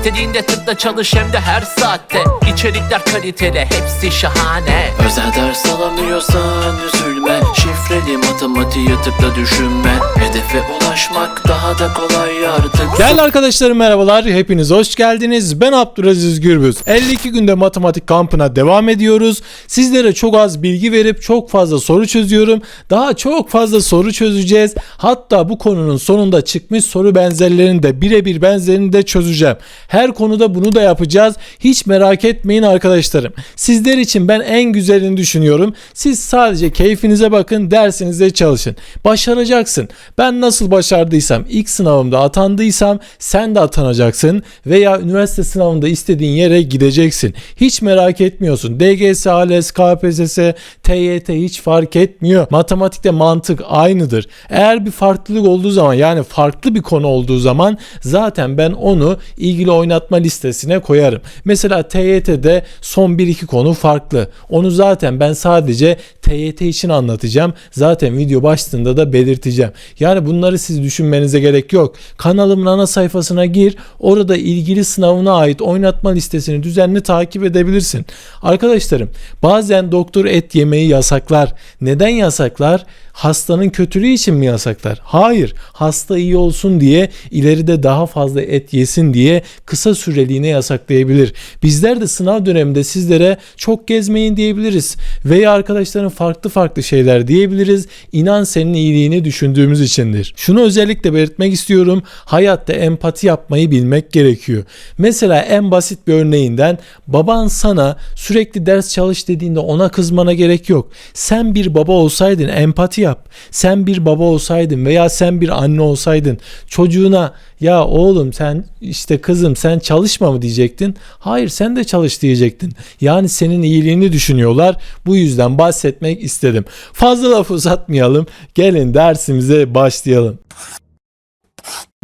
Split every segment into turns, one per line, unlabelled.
İstediğinde tıkla çalış hem de her saatte İçerikler kaliteli hepsi şahane
Özel ders alamıyorsan üzülme Şifreli matematiğe tıkla düşünme Hedefe ulaşmak daha da kolay artık
Değerli arkadaşlarım merhabalar. Hepiniz hoş geldiniz. Ben Abdülaziz Gürbüz. 52 günde matematik kampına devam ediyoruz. Sizlere çok az bilgi verip çok fazla soru çözüyorum. Daha çok fazla soru çözeceğiz. Hatta bu konunun sonunda çıkmış soru benzerlerini de birebir benzerini de çözeceğim. Her konuda bunu da yapacağız. Hiç merak etmeyin arkadaşlarım. Sizler için ben en güzelini düşünüyorum. Siz sadece keyfinize bakın, dersinize çalışın. Başaracaksın. Ben nasıl başardıysam, ilk sınavımda atandıysam sen de atanacaksın veya üniversite sınavında istediğin yere gideceksin. Hiç merak etmiyorsun. DGS, ALES, KPSS, TYT hiç fark etmiyor. Matematikte mantık aynıdır. Eğer bir farklılık olduğu zaman yani farklı bir konu olduğu zaman zaten ben onu ilgili oynatma listesine koyarım. Mesela TYT'de son 1-2 konu farklı. Onu zaten ben sadece TYT için anlatacağım. Zaten video başlığında da belirteceğim. Yani bunları siz düşünmenize gerek yok. Kanalımın ana sayfasına gir. Orada ilgili sınavına ait oynatma listesini düzenli takip edebilirsin. Arkadaşlarım bazen doktor et yemeyi yasaklar. Neden yasaklar? Hastanın kötülüğü için mi yasaklar? Hayır. Hasta iyi olsun diye ileride daha fazla et yesin diye kısa süreliğine yasaklayabilir. Bizler de sınav döneminde sizlere çok gezmeyin diyebiliriz. Veya arkadaşların farklı farklı şeyler diyebiliriz. İnan senin iyiliğini düşündüğümüz içindir. Şunu özellikle belirtmek istiyorum. Hayatta empati yapmayı bilmek gerekiyor. Mesela en basit bir örneğinden baban sana sürekli ders çalış dediğinde ona kızmana gerek yok. Sen bir baba olsaydın empati yap. Sen bir baba olsaydın veya sen bir anne olsaydın çocuğuna ya oğlum sen işte kızım sen çalışma mı diyecektin? Hayır sen de çalış diyecektin. Yani senin iyiliğini düşünüyorlar. Bu yüzden bahsetmek istedim. Fazla laf uzatmayalım. Gelin dersimize başlayalım.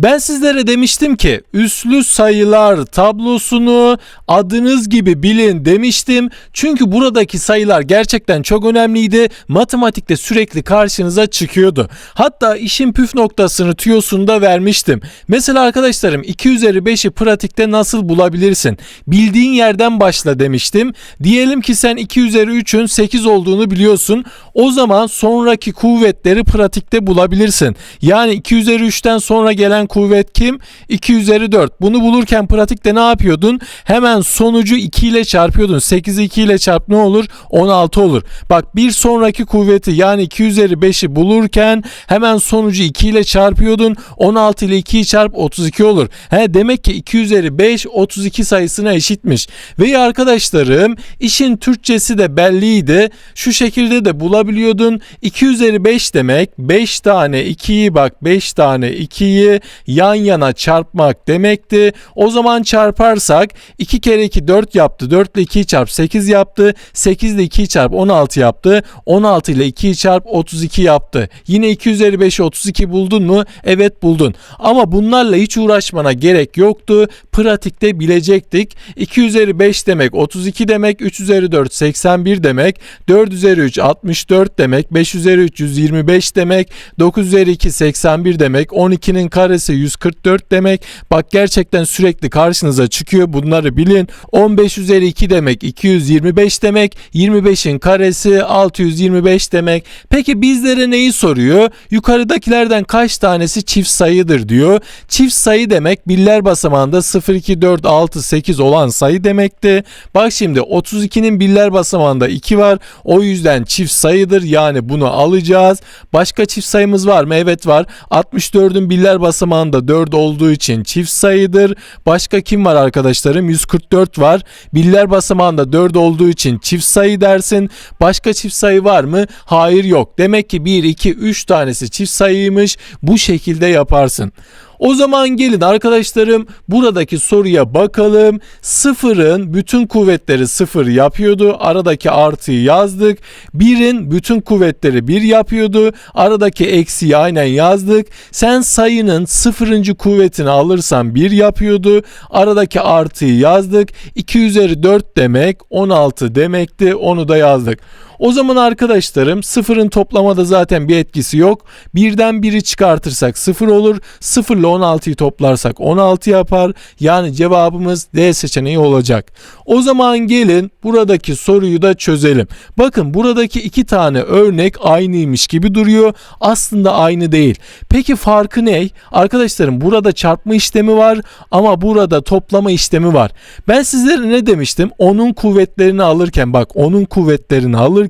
Ben sizlere demiştim ki üslü sayılar tablosunu adınız gibi bilin demiştim. Çünkü buradaki sayılar gerçekten çok önemliydi. Matematikte sürekli karşınıza çıkıyordu. Hatta işin püf noktasını tüyosunda vermiştim. Mesela arkadaşlarım 2 üzeri 5'i pratikte nasıl bulabilirsin? Bildiğin yerden başla demiştim. Diyelim ki sen 2 üzeri 3'ün 8 olduğunu biliyorsun. O zaman sonraki kuvvetleri pratikte bulabilirsin. Yani 2 üzeri 3'ten sonra gelen kuvvet kim? 2 üzeri 4. Bunu bulurken pratikte ne yapıyordun? Hemen sonucu 2 ile çarpıyordun. 8'i 2 ile çarp ne olur? 16 olur. Bak bir sonraki kuvveti yani 2 üzeri 5'i bulurken hemen sonucu 2 ile çarpıyordun. 16 ile 2'yi çarp 32 olur. He, demek ki 2 üzeri 5 32 sayısına eşitmiş. Ve arkadaşlarım işin Türkçesi de belliydi. Şu şekilde de bulabiliyordun. 2 üzeri 5 demek 5 tane 2'yi bak 5 tane 2'yi yan yana çarpmak demekti. O zaman çarparsak 2 kere 2 4 yaptı. 4 ile 2'yi çarp 8 yaptı. 8 ile 2'yi çarp 16 yaptı. 16 ile 2'yi çarp 32 yaptı. Yine 2 üzeri 5'i 32 buldun mu? Evet buldun. Ama bunlarla hiç uğraşmana gerek yoktu. Pratikte bilecektik. 2 üzeri 5 demek 32 demek. 3 üzeri 4 81 demek. 4 üzeri 3 64 demek. 5 üzeri 3 125 demek. 9 üzeri 2 81 demek. 12'nin karesi 144 demek. Bak gerçekten sürekli karşınıza çıkıyor. Bunları bilin. 15 üzeri 2 demek 225 demek. 25'in karesi 625 demek. Peki bizlere neyi soruyor? Yukarıdakilerden kaç tanesi çift sayıdır diyor. Çift sayı demek biller basamağında 0, 2, 4, 6, 8 olan sayı demekti. Bak şimdi 32'nin biller basamağında 2 var. O yüzden çift sayıdır. Yani bunu alacağız. Başka çift sayımız var mı? Evet var. 64'ün biller basamağında 4 olduğu için çift sayıdır. Başka kim var arkadaşlarım? 144 var. Biller basamağında 4 olduğu için çift sayı dersin. Başka çift sayı var mı? Hayır yok. Demek ki 1, 2, 3 tanesi çift sayıymış. Bu şekilde yaparsın. O zaman gelin arkadaşlarım buradaki soruya bakalım. Sıfırın bütün kuvvetleri sıfır yapıyordu. Aradaki artıyı yazdık. Birin bütün kuvvetleri bir yapıyordu. Aradaki eksiği aynen yazdık. Sen sayının sıfırıncı kuvvetini alırsan bir yapıyordu. Aradaki artıyı yazdık. 2 üzeri 4 demek 16 demekti. Onu da yazdık. O zaman arkadaşlarım sıfırın toplamada zaten bir etkisi yok. Birden biri çıkartırsak sıfır olur. Sıfır ile 16'yı toplarsak 16 yapar. Yani cevabımız D seçeneği olacak. O zaman gelin buradaki soruyu da çözelim. Bakın buradaki iki tane örnek aynıymış gibi duruyor. Aslında aynı değil. Peki farkı ne? Arkadaşlarım burada çarpma işlemi var ama burada toplama işlemi var. Ben sizlere ne demiştim? Onun kuvvetlerini alırken bak onun kuvvetlerini alırken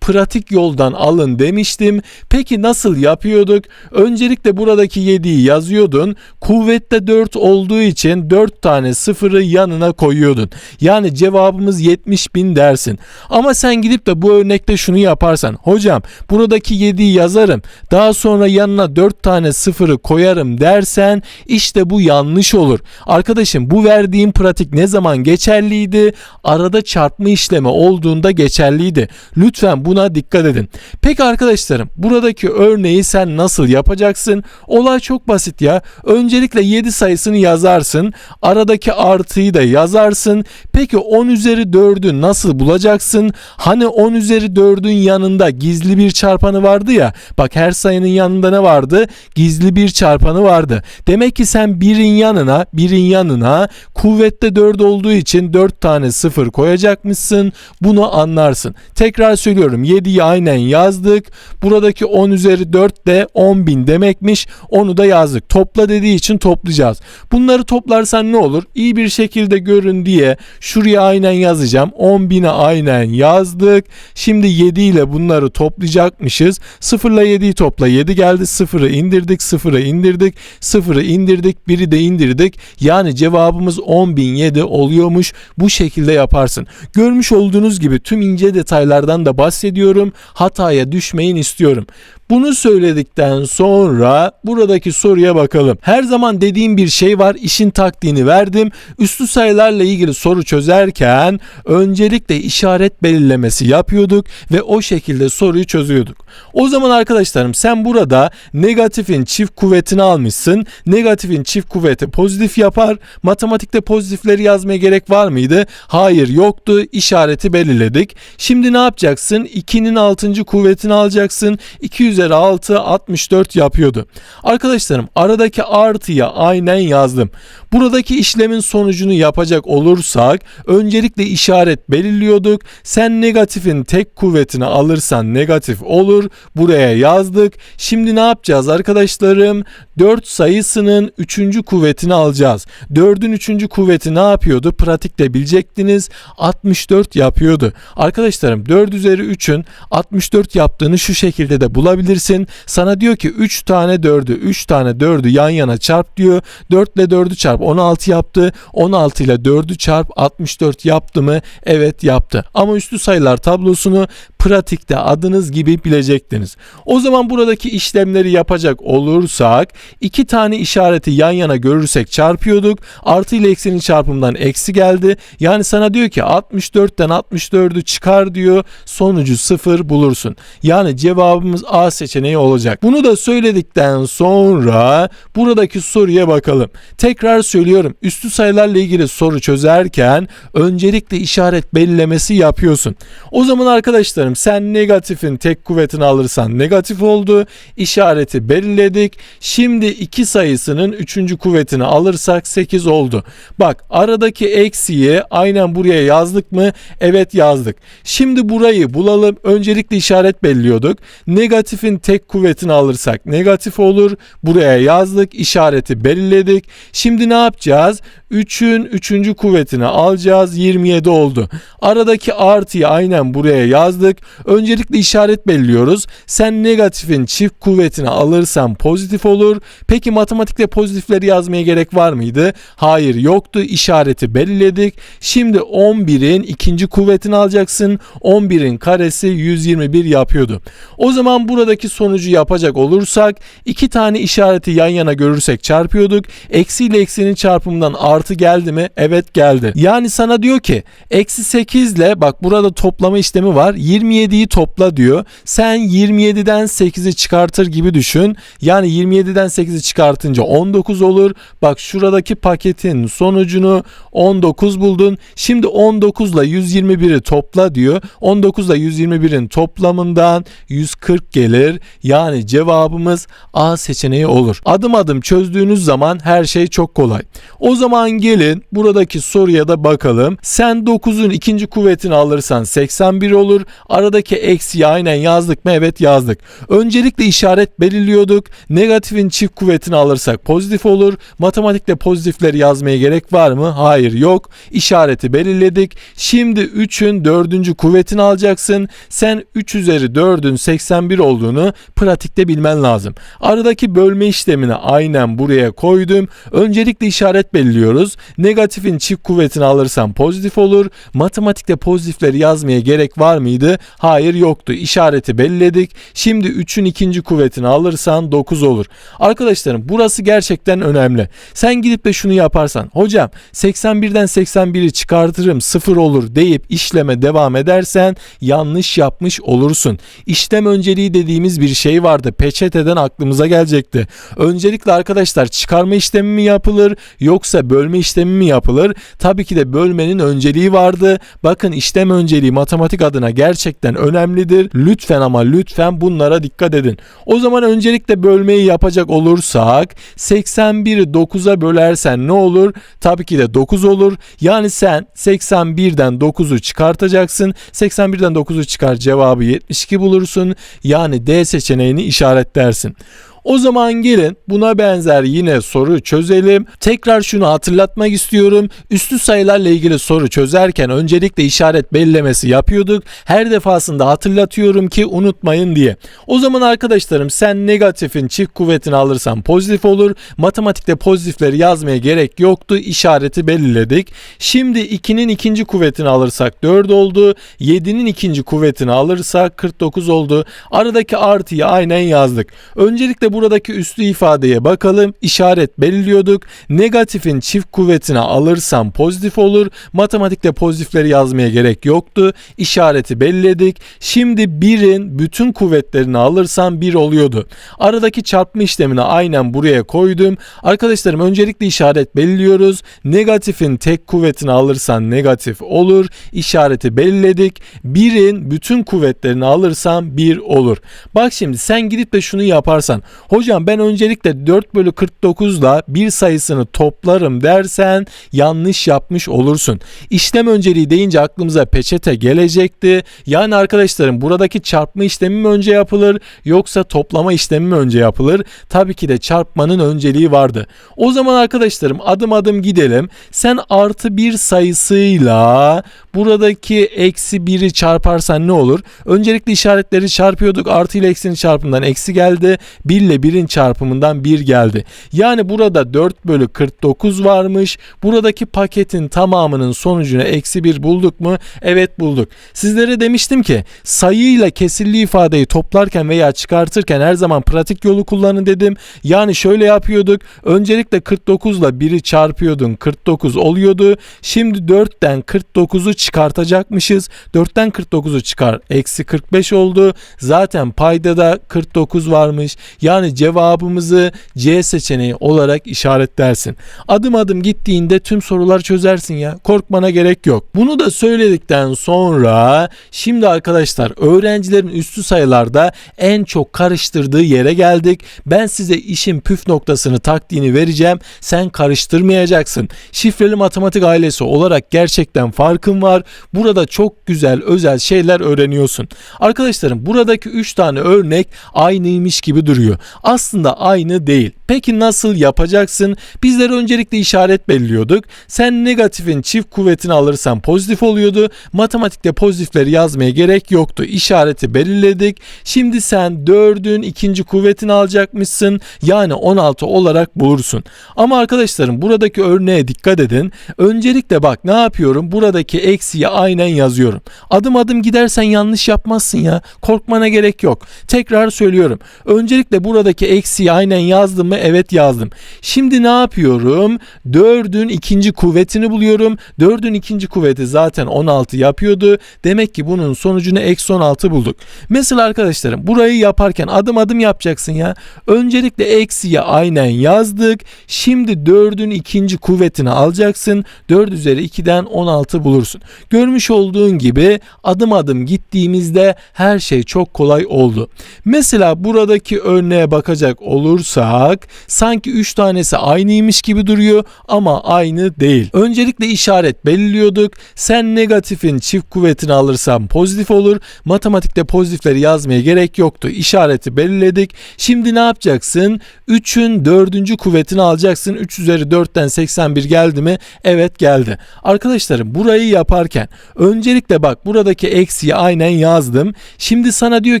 pratik yoldan alın demiştim. Peki nasıl yapıyorduk? Öncelikle buradaki 7'yi yazıyordun. Kuvvette 4 olduğu için 4 tane sıfırı yanına koyuyordun. Yani cevabımız 70 bin dersin. Ama sen gidip de bu örnekte şunu yaparsan. Hocam buradaki 7'yi yazarım. Daha sonra yanına 4 tane sıfırı koyarım dersen işte bu yanlış olur. Arkadaşım bu verdiğim pratik ne zaman geçerliydi? Arada çarpma işlemi olduğunda geçerliydi. Lütfen buna dikkat edin. Peki arkadaşlarım buradaki örneği sen nasıl yapacaksın? Olay çok basit ya. Öncelikle 7 sayısını yazarsın. Aradaki artıyı da yazarsın. Peki 10 üzeri 4'ü nasıl bulacaksın? Hani 10 üzeri 4'ün yanında gizli bir çarpanı vardı ya. Bak her sayının yanında ne vardı? Gizli bir çarpanı vardı. Demek ki sen birin yanına, birin yanına kuvvette 4 olduğu için 4 tane sıfır koyacakmışsın. Bunu anlarsın. Tekrar söylüyorum 7'yi aynen yazdık. Buradaki 10 üzeri 4 de 10 bin demekmiş. Onu da yazdık. Topla dediği için toplayacağız. Bunları toplarsan ne olur? İyi bir şekilde görün diye şuraya aynen yazacağım. 10 bine aynen yazdık. Şimdi 7 ile bunları toplayacakmışız. 0 ile 7'yi topla. 7 geldi. 0'ı indirdik. 0'ı indirdik. 0'ı indirdik. 1'i de indirdik. Yani cevabımız 10.007 oluyormuş. Bu şekilde yaparsın. Görmüş olduğunuz gibi tüm ince detaylardan da bahsediyorum. Hataya düşmeyin istiyorum. Bunu söyledikten sonra buradaki soruya bakalım. Her zaman dediğim bir şey var. İşin taktiğini verdim. Üslü sayılarla ilgili soru çözerken öncelikle işaret belirlemesi yapıyorduk ve o şekilde soruyu çözüyorduk. O zaman arkadaşlarım sen burada negatifin çift kuvvetini almışsın. Negatifin çift kuvveti pozitif yapar. Matematikte pozitifleri yazmaya gerek var mıydı? Hayır yoktu. İşareti belirledik. Şimdi ne yapacaksın? 2'nin 6. kuvvetini alacaksın. 2 üzeri 6 64 yapıyordu. Arkadaşlarım aradaki artıya aynen yazdım. Buradaki işlemin sonucunu yapacak olursak öncelikle işaret belirliyorduk. Sen negatifin tek kuvvetini alırsan negatif olur. Buraya yazdık. Şimdi ne yapacağız arkadaşlarım? 4 sayısının 3. kuvvetini alacağız. 4'ün 3. kuvveti ne yapıyordu? Pratikte bilecektiniz. 64 yapıyordu. Arkadaşlarım 4 üzeri 3'ün 64 yaptığını şu şekilde de bulabilirsin. Sana diyor ki 3 tane 4'ü 3 tane 4'ü yan yana çarp diyor. 4 ile 4'ü çarp 16 yaptı. 16 ile 4'ü çarp 64 yaptı mı? Evet yaptı. Ama üstü sayılar tablosunu pratikte adınız gibi bilecektiniz. O zaman buradaki işlemleri yapacak olursak iki tane işareti yan yana görürsek çarpıyorduk. Artı ile eksinin çarpımından eksi geldi. Yani sana diyor ki 64'ten 64'ü çıkar diyor. Sonucu 0 bulursun. Yani cevabımız A seçeneği olacak. Bunu da söyledikten sonra buradaki soruya bakalım. Tekrar söylüyorum. Üstü sayılarla ilgili soru çözerken öncelikle işaret belirlemesi yapıyorsun. O zaman arkadaşlarım sen negatifin tek kuvvetini alırsan negatif oldu. İşareti belirledik. Şimdi iki sayısının üçüncü kuvvetini alırsak 8 oldu. Bak aradaki eksiyi aynen buraya yazdık mı? Evet yazdık. Şimdi burayı bulalım. Öncelikle işaret belirliyorduk. Negatifin tek kuvvetini alırsak negatif olur. Buraya yazdık. işareti belirledik. Şimdi ne yapacağız? 3'ün 3. kuvvetini alacağız. 27 oldu. Aradaki artıyı aynen buraya yazdık. Öncelikle işaret belirliyoruz. Sen negatifin çift kuvvetini alırsan pozitif olur. Peki matematikte pozitifleri yazmaya gerek var mıydı? Hayır yoktu. İşareti belirledik. Şimdi 11'in ikinci kuvvetini alacaksın. 11'in karesi 121 yapıyordu. O zaman buradaki sonucu yapacak olursak iki tane işareti yan yana görürsek çarpıyorduk. Eksi ile eksinin eksinin çarpımından artı geldi mi? Evet geldi. Yani sana diyor ki eksi 8 ile bak burada toplama işlemi var. 27'yi topla diyor. Sen 27'den 8'i çıkartır gibi düşün. Yani 27'den 8'i çıkartınca 19 olur. Bak şuradaki paketin sonucunu 19 buldun. Şimdi 19 ile 121'i topla diyor. 19 ile 121'in toplamından 140 gelir. Yani cevabımız A seçeneği olur. Adım adım çözdüğünüz zaman her şey çok kolay. O zaman gelin buradaki soruya da bakalım. Sen 9'un ikinci kuvvetini alırsan 81 olur. Aradaki eksiyi aynen yazdık mı? Evet yazdık. Öncelikle işaret belirliyorduk. Negatifin çift kuvvetini alırsak pozitif olur. Matematikte pozitifleri yazmaya gerek var mı? Hayır yok. İşareti belirledik. Şimdi 3'ün 4. kuvvetini alacaksın. Sen 3 üzeri 4'ün 81 olduğunu pratikte bilmen lazım. Aradaki bölme işlemini aynen buraya koydum. Öncelikle işaret belirliyoruz. Negatifin çift kuvvetini alırsam pozitif olur. Matematikte pozitifleri yazmaya gerek var mıydı? Hayır yoktu. İşareti belirledik. Şimdi 3'ün ikinci kuvvetini alırsan 9 olur. Arkadaşlarım burası gerçekten önemli. Sen gidip de şunu yaparsan hocam 81'den 81'i çıkartırım 0 olur deyip işleme devam edersen yanlış yapmış olursun. İşlem önceliği dediğimiz bir şey vardı. Peçeteden aklımıza gelecekti. Öncelikle arkadaşlar çıkarma işlemi mi yapılır yoksa bölme işlemi mi yapılır? Tabii ki de bölmenin önceliği vardı. Bakın işlem önceliği matematik adına gerçekten önemlidir. Lütfen ama lütfen bunlara dikkat edin. O zaman öncelikle bölmeyi yapacak olursak 81'i 9'a bölersen ne olur? Tabii ki de 9 olur. Yani sen 81'den 9'u çıkartacaksın. 81'den 9'u çıkar cevabı 72 bulursun. Yani D seçeneğini işaretlersin. O zaman gelin buna benzer yine soru çözelim. Tekrar şunu hatırlatmak istiyorum. Üstü sayılarla ilgili soru çözerken öncelikle işaret belirlemesi yapıyorduk. Her defasında hatırlatıyorum ki unutmayın diye. O zaman arkadaşlarım sen negatifin çift kuvvetini alırsan pozitif olur. Matematikte pozitifleri yazmaya gerek yoktu. İşareti belirledik. Şimdi 2'nin ikinci kuvvetini alırsak 4 oldu. 7'nin ikinci kuvvetini alırsak 49 oldu. Aradaki artıyı aynen yazdık. Öncelikle buradaki üslü ifadeye bakalım. İşaret belirliyorduk. Negatifin çift kuvvetini alırsam pozitif olur. Matematikte pozitifleri yazmaya gerek yoktu. İşareti belirledik. Şimdi 1'in bütün kuvvetlerini alırsam 1 oluyordu. Aradaki çarpma işlemini aynen buraya koydum. Arkadaşlarım öncelikle işaret belirliyoruz. Negatifin tek kuvvetini alırsan negatif olur. İşareti belirledik. 1'in bütün kuvvetlerini alırsam 1 olur. Bak şimdi sen gidip de şunu yaparsan Hocam ben öncelikle 4 bölü 49 ile bir sayısını toplarım dersen yanlış yapmış olursun. İşlem önceliği deyince aklımıza peçete gelecekti. Yani arkadaşlarım buradaki çarpma işlemi mi önce yapılır yoksa toplama işlemi mi önce yapılır? Tabii ki de çarpmanın önceliği vardı. O zaman arkadaşlarım adım adım gidelim. Sen artı bir sayısıyla buradaki eksi 1'i çarparsan ne olur? Öncelikle işaretleri çarpıyorduk. Artı ile eksinin çarpımından eksi geldi. 1 ile 1'in çarpımından 1 geldi. Yani burada 4 bölü 49 varmış. Buradaki paketin tamamının sonucunu eksi 1 bulduk mu? Evet bulduk. Sizlere demiştim ki sayıyla kesirli ifadeyi toplarken veya çıkartırken her zaman pratik yolu kullanın dedim. Yani şöyle yapıyorduk. Öncelikle 49 ile 1'i çarpıyordun. 49 oluyordu. Şimdi 4'ten 49'u çıkartacakmışız. 4'ten 49'u çıkar. Eksi 45 oldu. Zaten payda da 49 varmış. Yani cevabımızı C seçeneği olarak işaretlersin. Adım adım gittiğinde tüm sorular çözersin ya. Korkmana gerek yok. Bunu da söyledikten sonra şimdi arkadaşlar öğrencilerin üstü sayılarda en çok karıştırdığı yere geldik. Ben size işin püf noktasını taktiğini vereceğim. Sen karıştırmayacaksın. Şifreli matematik ailesi olarak gerçekten farkın var. Burada çok güzel özel şeyler öğreniyorsun. Arkadaşlarım buradaki 3 tane örnek aynıymış gibi duruyor. Aslında aynı değil. Peki nasıl yapacaksın? Bizler öncelikle işaret belirliyorduk. Sen negatifin çift kuvvetini alırsan pozitif oluyordu. Matematikte pozitifleri yazmaya gerek yoktu. İşareti belirledik. Şimdi sen 4'ün ikinci kuvvetini alacakmışsın. Yani 16 olarak bulursun. Ama arkadaşlarım buradaki örneğe dikkat edin. Öncelikle bak ne yapıyorum? Buradaki eksiyi aynen yazıyorum. Adım adım gidersen yanlış yapmazsın ya. Korkmana gerek yok. Tekrar söylüyorum. Öncelikle burada buradaki eksiği aynen yazdım mı? Evet yazdım. Şimdi ne yapıyorum? 4'ün ikinci kuvvetini buluyorum. 4'ün ikinci kuvveti zaten 16 yapıyordu. Demek ki bunun sonucunu eksi 16 bulduk. Mesela arkadaşlarım burayı yaparken adım adım yapacaksın ya. Öncelikle eksiği aynen yazdık. Şimdi 4'ün ikinci kuvvetini alacaksın. 4 üzeri 2'den 16 bulursun. Görmüş olduğun gibi adım adım gittiğimizde her şey çok kolay oldu. Mesela buradaki örneğe bakacak olursak sanki 3 tanesi aynıymış gibi duruyor ama aynı değil. Öncelikle işaret belirliyorduk. Sen negatifin çift kuvvetini alırsan pozitif olur. Matematikte pozitifleri yazmaya gerek yoktu. İşareti belirledik. Şimdi ne yapacaksın? 3'ün 4. kuvvetini alacaksın. 3 üzeri 4'ten 81 geldi mi? Evet geldi. Arkadaşlarım burayı yaparken öncelikle bak buradaki eksiği aynen yazdım. Şimdi sana diyor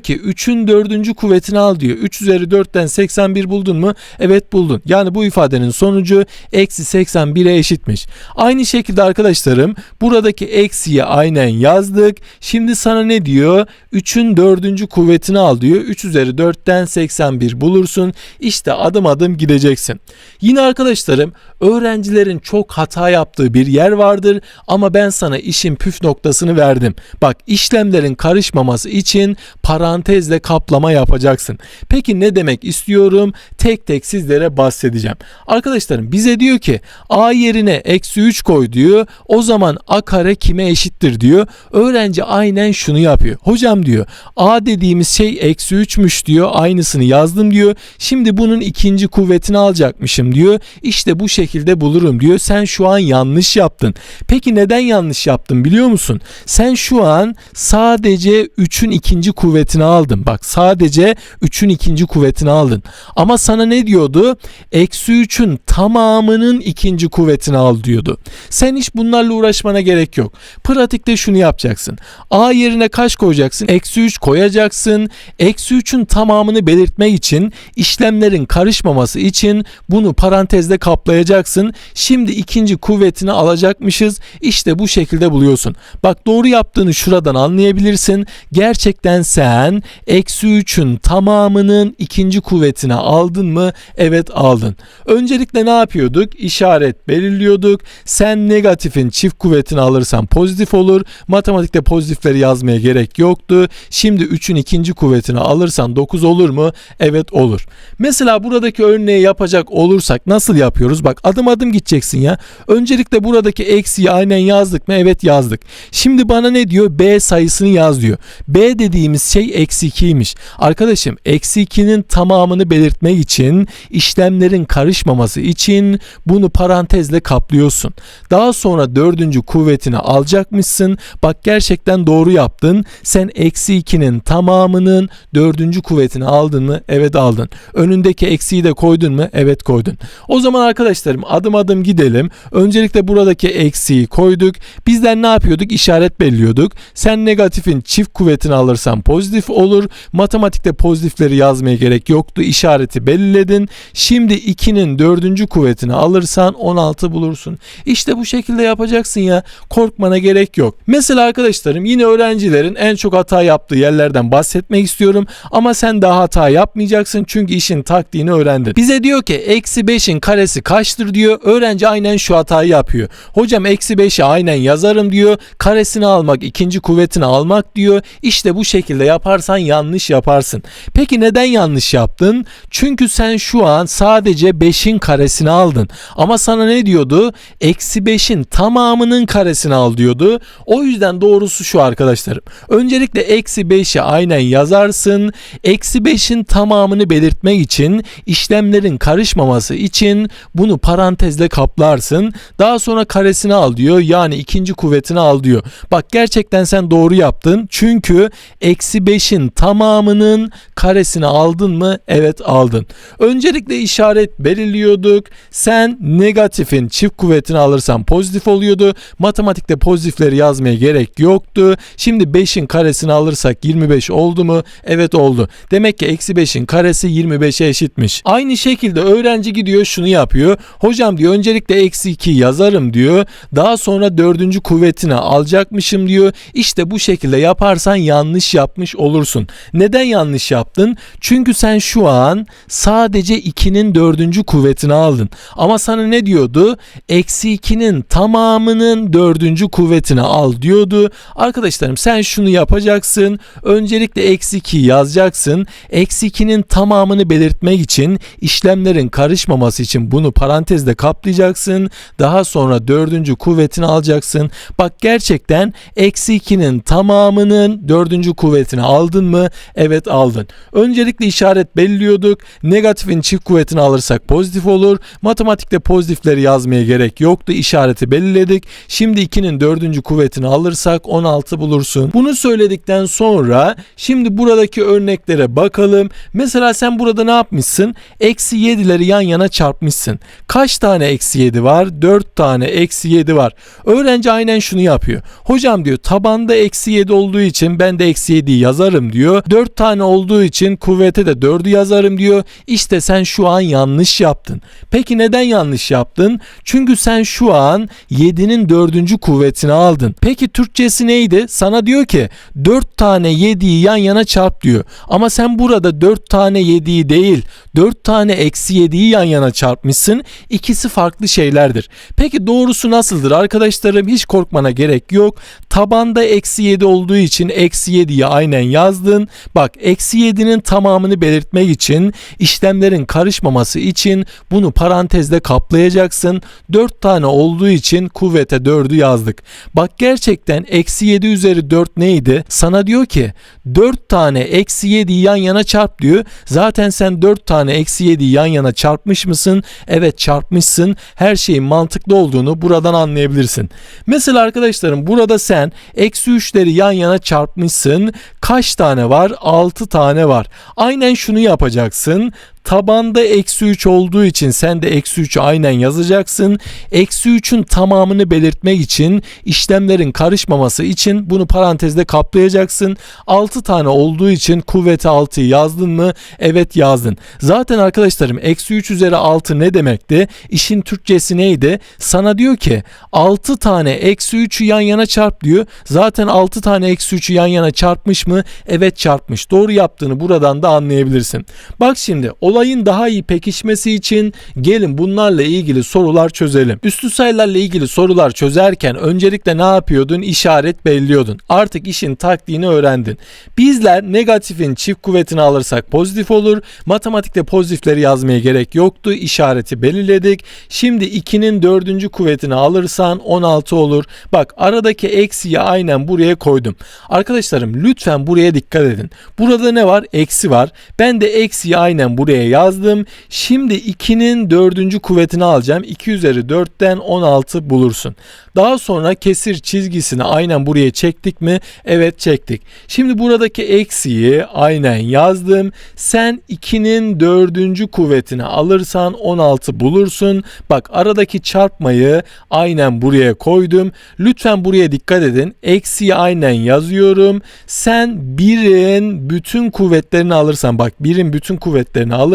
ki 3'ün 4. kuvvetini al diyor. 3 üzeri 4'ten 81 buldun mu? Evet buldun. Yani bu ifadenin sonucu eksi 81'e eşitmiş. Aynı şekilde arkadaşlarım buradaki eksiği aynen yazdık. Şimdi sana ne diyor? 3'ün 4. kuvvetini al diyor. 3 üzeri 4'ten 81 bulursun. İşte adım adım gideceksin. Yine arkadaşlarım öğrencilerin çok hata yaptığı bir yer vardır ama ben sana işin püf noktasını verdim. Bak işlemlerin karışmaması için parantezle kaplama yapacaksın. Peki ne demek istiyorum? Tek tek sizlere bahsedeceğim. Arkadaşlarım bize diyor ki a yerine eksi 3 koy diyor. O zaman a kare kime eşittir diyor. Öğrenci aynen şunu yapıyor. Hocam diyor a dediğimiz şey eksi 3'müş diyor. Aynısını yazdım diyor. Şimdi bunun ikinci kuvvetini alacakmışım diyor. İşte bu şekilde bulurum diyor. Sen şu an yanlış yaptın. Peki neden yanlış yaptın biliyor musun? Sen şu an sadece 3'ün ikinci kuvvetini aldın. Bak sadece 3'ün ikinci kuvvetini aldın. Ama sana ne diyordu? Eksi 3'ün tamamının ikinci kuvvetini al diyordu. Sen hiç bunlarla uğraşmana gerek yok. Pratikte şunu yapacaksın. A yerine kaç koyacaksın? Eksi 3 koyacaksın. Eksi 3'ün tamamını belirtmek için işlemlerin karışmaması için bunu parantezde kaplayacaksın. Şimdi ikinci kuvvetini alacakmışız. İşte bu şekilde buluyorsun. Bak doğru yaptığını şuradan anlayabilirsin. Gerçekten sen eksi 3'ün tamamının ikinci kuvvetini aldın mı? Evet aldın. Öncelikle ne yapıyorduk? İşaret belirliyorduk. Sen negatifin çift kuvvetini alırsan pozitif olur. Matematikte pozitifleri yazmaya gerek yoktu. Şimdi 3'ün ikinci kuvvetini alırsan 9 olur mu? Evet olur. Mesela buradaki örneği yapacak olursak nasıl yapıyoruz? Bak adım adım gideceksin ya. Öncelikle buradaki eksiği aynen yazdık mı? Evet yazdık. Şimdi bana ne diyor? B sayısını yaz diyor. B dediğimiz şey eksi 2'ymiş. Arkadaşım eksi 2'nin tamamını belirtmek için işlemlerin karışmaması için bunu parantezle kaplıyorsun. Daha sonra dördüncü kuvvetini alacakmışsın. Bak gerçekten doğru yaptın. Sen eksi 2'nin tamamının dördüncü kuvvetini aldın mı? Evet aldın. Önündeki eksiği de koydun mu? Evet koydun. O zaman arkadaşlarım adım adım gidelim. Öncelikle buradaki eksiği koyduk. Bizden ne yapıyorduk? İşaret belliyorduk. Sen negatifin çift kuvvetini alırsan pozitif olur. Matematikte pozitifleri yazmaya gerek yoktu. İşareti belirledin. Şimdi 2'nin dördüncü kuvvetini alırsan 16 bulursun. İşte bu şekilde yapacaksın ya. Korkmana gerek yok. Mesela arkadaşlarım yine öğrencilerin en çok hata yaptığı yerlerden bahsetmek istiyorum. Ama sen daha hata yapmayacaksın çünkü işin taktiğini öğrendin. Bize diyor ki eksi 5'in karesi kaçtır diyor. Öğrenci aynen şu hatayı yapıyor. Hocam eksi 5'i aynen yazarım diyor. Karesini almak ikinci kuvvetini almak diyor. İşte bu şekilde yaparsan yanlış yaparsın. Peki neden yanlış yaptın? Çünkü sen şu an sadece 5'in karesini aldın. Ama sana ne diyordu? Eksi 5'in tamamının karesini al diyordu. O yüzden doğrusu şu arkadaşlarım. Öncelikle eksi 5'i aynen yazarsın. Eksi 5'in tamamını belirtmek için işlemlerin karışmaması için bunu parantezle kaplarsın. Daha sonra karesini al diyor. Yani ikinci kuvvetini al diyor. Bak gerçekten sen doğru yaptın. Çünkü eksi 5'in tamamının karesini aldın mı? Evet aldın. Öncelikle işaret belirliyorduk. Sen negatifin çift kuvvetini alırsan pozitif oluyordu. Matematikte pozitifleri yazmaya gerek yoktu. Şimdi 5'in karesini alırsak 25 oldu mu? Evet oldu. Demek ki eksi 5'in karesi 25'e eşitmiş. Aynı şekilde öğrenci gidiyor şunu yapıyor. Hocam diyor öncelikle eksi 2 yazarım diyor. Daha sonra dördüncü kuvvetini alacakmışım diyor. İşte bu şekilde yaparsan yanlış yapmış olursun. Neden yanlış yaptın? Çünkü sen sen şu an sadece 2'nin dördüncü kuvvetini aldın. Ama sana ne diyordu? Eksi 2'nin tamamının dördüncü kuvvetini al diyordu. Arkadaşlarım sen şunu yapacaksın. Öncelikle eksi 2'yi yazacaksın. Eksi 2'nin tamamını belirtmek için işlemlerin karışmaması için bunu parantezde kaplayacaksın. Daha sonra dördüncü kuvvetini alacaksın. Bak gerçekten eksi 2'nin tamamının dördüncü kuvvetini aldın mı? Evet aldın. Öncelikle işaret belliyorduk. Negatifin çift kuvvetini alırsak pozitif olur. Matematikte pozitifleri yazmaya gerek yoktu. İşareti belirledik. Şimdi 2'nin dördüncü kuvvetini alırsak 16 bulursun. Bunu söyledikten sonra şimdi buradaki örneklere bakalım. Mesela sen burada ne yapmışsın? Eksi 7'leri yan yana çarpmışsın. Kaç tane eksi 7 var? 4 tane eksi 7 var. Öğrenci aynen şunu yapıyor. Hocam diyor tabanda eksi 7 olduğu için ben de eksi 7'yi yazarım diyor. 4 tane olduğu için kuvvete de 4'ü yazarım diyor. İşte sen şu an yanlış yaptın. Peki neden yanlış yaptın? Çünkü sen şu an 7'nin 4. kuvvetini aldın. Peki Türkçesi neydi? Sana diyor ki 4 tane 7'yi yan yana çarp diyor. Ama sen burada 4 tane 7'yi değil 4 tane eksi 7'yi yan yana çarpmışsın. İkisi farklı şeylerdir. Peki doğrusu nasıldır arkadaşlarım? Hiç korkmana gerek yok. Tabanda eksi 7 olduğu için eksi 7'yi aynen yazdın. Bak eksi 7'nin tamamını belirtmek için işlemlerin karışmaması için bunu parantezde kaplayacaksın. 4 tane olduğu için kuvvete 4'ü yazdık. Bak gerçekten eksi 7 üzeri 4 neydi? Sana diyor ki 4 tane eksi 7'yi yan yana çarp diyor. Zaten sen 4 tane eksi 7'yi yan yana çarpmış mısın? Evet çarpmışsın. Her şeyin mantıklı olduğunu buradan anlayabilirsin. Mesela arkadaşlarım burada sen eksi 3'leri yan yana çarpmışsın. Kaç tane var? 6 tane var. Aynen şunu yapacaksın. Tabanda eksi 3 olduğu için sen de eksi 3'ü aynen yazacaksın. Eksi 3'ün tamamını belirtmek için işlemlerin karışmaması için bunu parantezde kaplayacaksın. 6 tane olduğu için kuvveti 6'yı yazdın mı? Evet yazdın. Zaten arkadaşlarım eksi 3 üzeri 6 ne demekti? İşin Türkçesi neydi? Sana diyor ki 6 tane eksi 3'ü yan yana çarp diyor. Zaten 6 tane eksi 3'ü yan yana çarpmış mı? Evet çarpmış. Doğru yaptığını buradan da anlayabilirsin. Bak şimdi olayın daha iyi pekişmesi için gelin bunlarla ilgili sorular çözelim. Üstü sayılarla ilgili sorular çözerken öncelikle ne yapıyordun? İşaret belliyordun. Artık işin taktiğini öğrendin. Bizler negatifin çift kuvvetini alırsak pozitif olur. Matematikte pozitifleri yazmaya gerek yoktu. İşareti belirledik. Şimdi 2'nin dördüncü kuvvetini alırsan 16 olur. Bak aradaki eksiyi aynen buraya koydum. Arkadaşlarım lütfen buraya dikkat edin. Burada ne var? Eksi var. Ben de eksiyi aynen buraya yazdım. Şimdi 2'nin dördüncü kuvvetini alacağım. 2 üzeri 4'ten 16 bulursun. Daha sonra kesir çizgisini aynen buraya çektik mi? Evet çektik. Şimdi buradaki eksiyi aynen yazdım. Sen 2'nin dördüncü kuvvetini alırsan 16 bulursun. Bak aradaki çarpmayı aynen buraya koydum. Lütfen buraya dikkat edin. Eksiyi aynen yazıyorum. Sen 1'in bütün kuvvetlerini alırsan bak 1'in bütün kuvvetlerini alırsan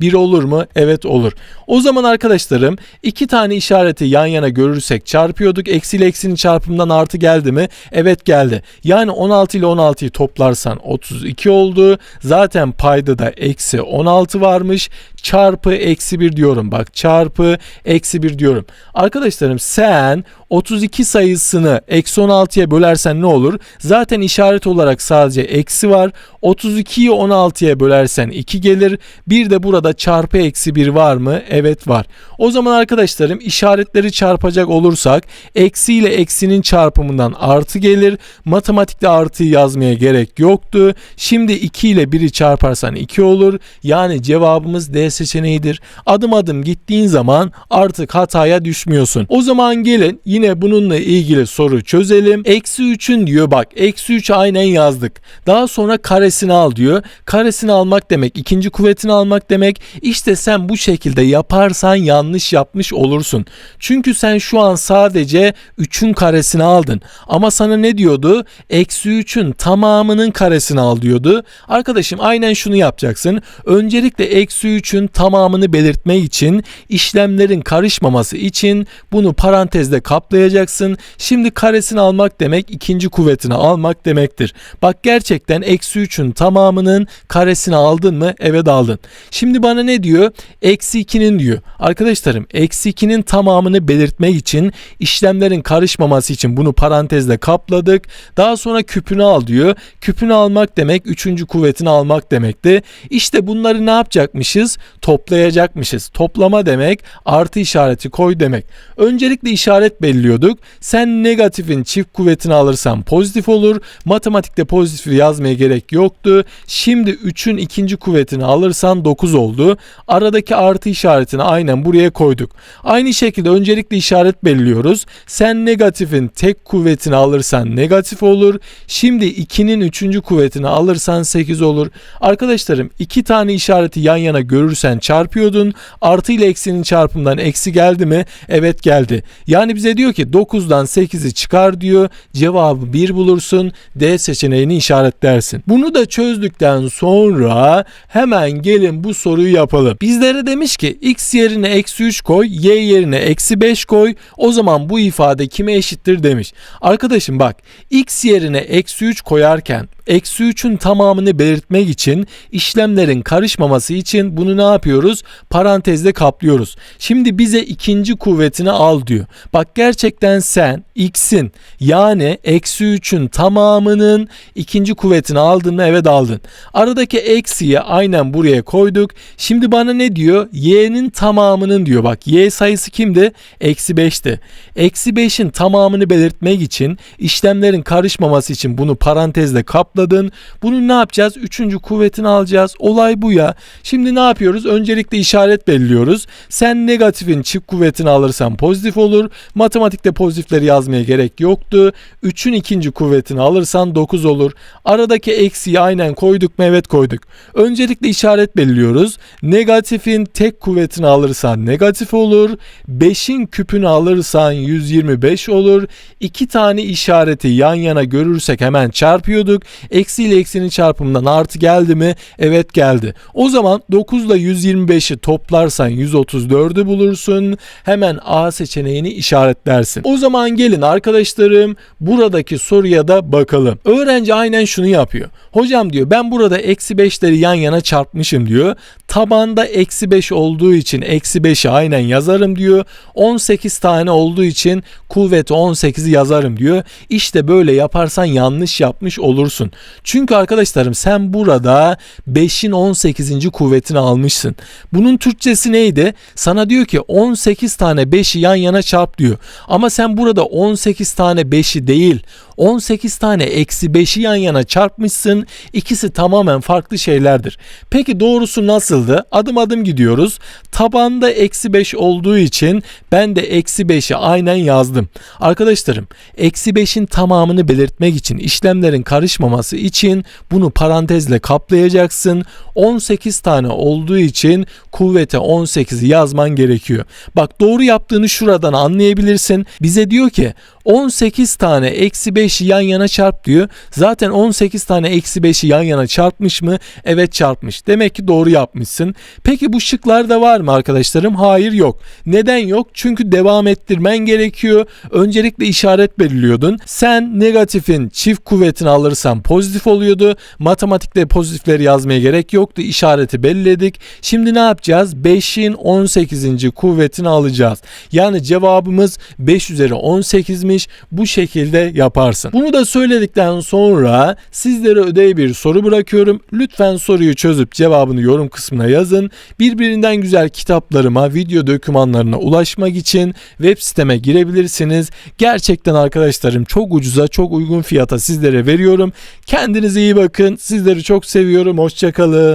1 olur mu? Evet olur. O zaman arkadaşlarım iki tane işareti yan yana görürsek çarpıyorduk. Eksi ile eksinin çarpımından artı geldi mi? Evet geldi. Yani 16 ile 16'yı toplarsan 32 oldu. Zaten payda da eksi 16 varmış. Çarpı eksi 1 diyorum. Bak çarpı eksi 1 diyorum. Arkadaşlarım sen 32 sayısını eksi 16'ya bölersen ne olur? Zaten işaret olarak sadece eksi var. 32'yi 16'ya bölersen 2 gelir. Bir de burada çarpı eksi 1 var mı? Evet var. O zaman arkadaşlarım işaretleri çarpacak olursak eksi ile eksinin çarpımından artı gelir. Matematikte artıyı yazmaya gerek yoktu. Şimdi 2 ile 1'i çarparsan 2 olur. Yani cevabımız D seçeneğidir. Adım adım gittiğin zaman artık hataya düşmüyorsun. O zaman gelin yine bununla ilgili soru çözelim. Eksi 3'ün diyor bak eksi 3 aynen yazdık. Daha sonra karesini al diyor. Karesini almak demek ikinci kuvvetini almak demek. İşte sen bu şekilde yaparsan yanlış yapmış olursun. Çünkü sen şu an sadece sadece 3'ün karesini aldın. Ama sana ne diyordu? Eksi 3'ün tamamının karesini al diyordu. Arkadaşım aynen şunu yapacaksın. Öncelikle eksi 3'ün tamamını belirtmek için işlemlerin karışmaması için bunu parantezde kaplayacaksın. Şimdi karesini almak demek ikinci kuvvetini almak demektir. Bak gerçekten eksi 3'ün tamamının karesini aldın mı? Evet aldın. Şimdi bana ne diyor? Eksi 2'nin diyor. Arkadaşlarım eksi 2'nin tamamını belirtmek için işlemlerin karışmaması için bunu parantezde kapladık. Daha sonra küpünü al diyor. Küpünü almak demek üçüncü kuvvetini almak demekti. İşte bunları ne yapacakmışız? Toplayacakmışız. Toplama demek artı işareti koy demek. Öncelikle işaret belliyorduk. Sen negatifin çift kuvvetini alırsan pozitif olur. Matematikte pozitifi yazmaya gerek yoktu. Şimdi 3'ün ikinci kuvvetini alırsan 9 oldu. Aradaki artı işaretini aynen buraya koyduk. Aynı şekilde öncelikle işaret belirliyoruz. Sen negatifin tek kuvvetini alırsan negatif olur. Şimdi 2'nin üçüncü kuvvetini alırsan 8 olur. Arkadaşlarım iki tane işareti yan yana görürsen çarpıyordun. Artı ile eksinin çarpımından eksi geldi mi? Evet geldi. Yani bize diyor ki 9'dan 8'i çıkar diyor. Cevabı 1 bulursun. D seçeneğini işaretlersin. Bunu da çözdükten sonra hemen gelin bu soruyu yapalım. Bizlere demiş ki x yerine eksi 3 koy, y yerine eksi 5 koy. O zaman bu ifade kime eşittir demiş. Arkadaşım bak x yerine eksi 3 koyarken eksi 3'ün tamamını belirtmek için işlemlerin karışmaması için bunu ne yapıyoruz? Parantezde kaplıyoruz. Şimdi bize ikinci kuvvetini al diyor. Bak gerçekten sen x'in yani eksi 3'ün tamamının ikinci kuvvetini aldın mı? Evet aldın. Aradaki eksiyi aynen buraya koyduk. Şimdi bana ne diyor? y'nin tamamının diyor. Bak y sayısı kimdi? Eksi 5'ti. Eksi 5'in tamamını belirtmek için işlemlerin karışmaması için bunu parantezle kapladın. Bunu ne yapacağız? Üçüncü kuvvetini alacağız. Olay bu ya. Şimdi ne yapıyoruz? Öncelikle işaret belirliyoruz. Sen negatifin çift kuvvetini alırsan pozitif olur. Matematikte pozitifleri yazmaya gerek yoktu. 3'ün ikinci kuvvetini alırsan 9 olur. Aradaki eksiyi aynen koyduk mu? Evet koyduk. Öncelikle işaret belirliyoruz. Negatifin tek kuvvetini alırsan negatif olur. 5'in küpünü alırsan 125 olur. İki tane işareti yan yana görürsek hemen çarpıyorduk. Eksi ile eksinin çarpımından artı geldi mi? Evet geldi. O zaman 9 ile 125'i toplarsan 134'ü bulursun. Hemen A seçeneğini işaretlersin. O zaman gelin arkadaşlarım buradaki soruya da bakalım. Öğrenci aynen şunu yapıyor. Hocam diyor ben burada eksi 5'leri yan yana çarpmışım diyor. Tabanda eksi 5 olduğu için eksi 5'i aynen yazarım diyor. 18 tane olduğu için kuvveti 18'i yazarım diyor. İşte böyle yaparsan yanlış yapmış olursun. Çünkü arkadaşlarım sen burada 5'in 18. kuvvetini almışsın. Bunun Türkçesi neydi? Sana diyor ki 18 tane 5'i yan yana çarp diyor. Ama sen burada 18 tane 5'i değil 18 tane eksi 5'i yan yana çarpmışsın. İkisi tamamen farklı şeylerdir. Peki doğrusu nasıldı? Adım adım gidiyoruz. Tabanda eksi 5 olduğu için ben de eksi 5'i aynen yazdım. Arkadaşlarım eksi 5'in tamamını belirtmek için işlemlerin karışmaması için bunu parantezle kaplayacaksın. 18 tane olduğu için kuvvete 18'i yazman gerekiyor. Bak doğru yaptığını şuradan anlayabilirsin. Bize diyor ki 18 tane eksi 5'i yan yana çarp diyor. Zaten 18 tane eksi 5'i yan yana çarpmış mı? Evet çarpmış. Demek ki doğru yapmışsın. Peki bu şıklarda var mı arkadaşlarım? Hayır yok. Neden yok? Çünkü devam ettirmen gerekiyor. Öncelikle işaret belirliyordun. Sen negatifin çift kuvvetini alırsan pozitif oluyordu. Matematikte pozitifleri yazmaya gerek yoktu. İşareti belirledik. Şimdi ne yapacağız? 5'in 18. kuvvetini alacağız. Yani cevabımız 5 üzeri 18'miş. Bu şekilde yaparsın. Bunu da söyledikten sonra sizlere ödev bir soru bırakıyorum. Lütfen soruyu çözüp cevabını yorum kısmına yazın. Birbirinden güzel kitaplarıma, video dokümanlarına ulaşmak için web siteme girebilirsiniz. Gerçekten arkadaşlarım çok ucuza, çok uygun fiyata sizlere veriyorum. Kendinize iyi bakın. Sizleri çok seviyorum. Hoşçakalın.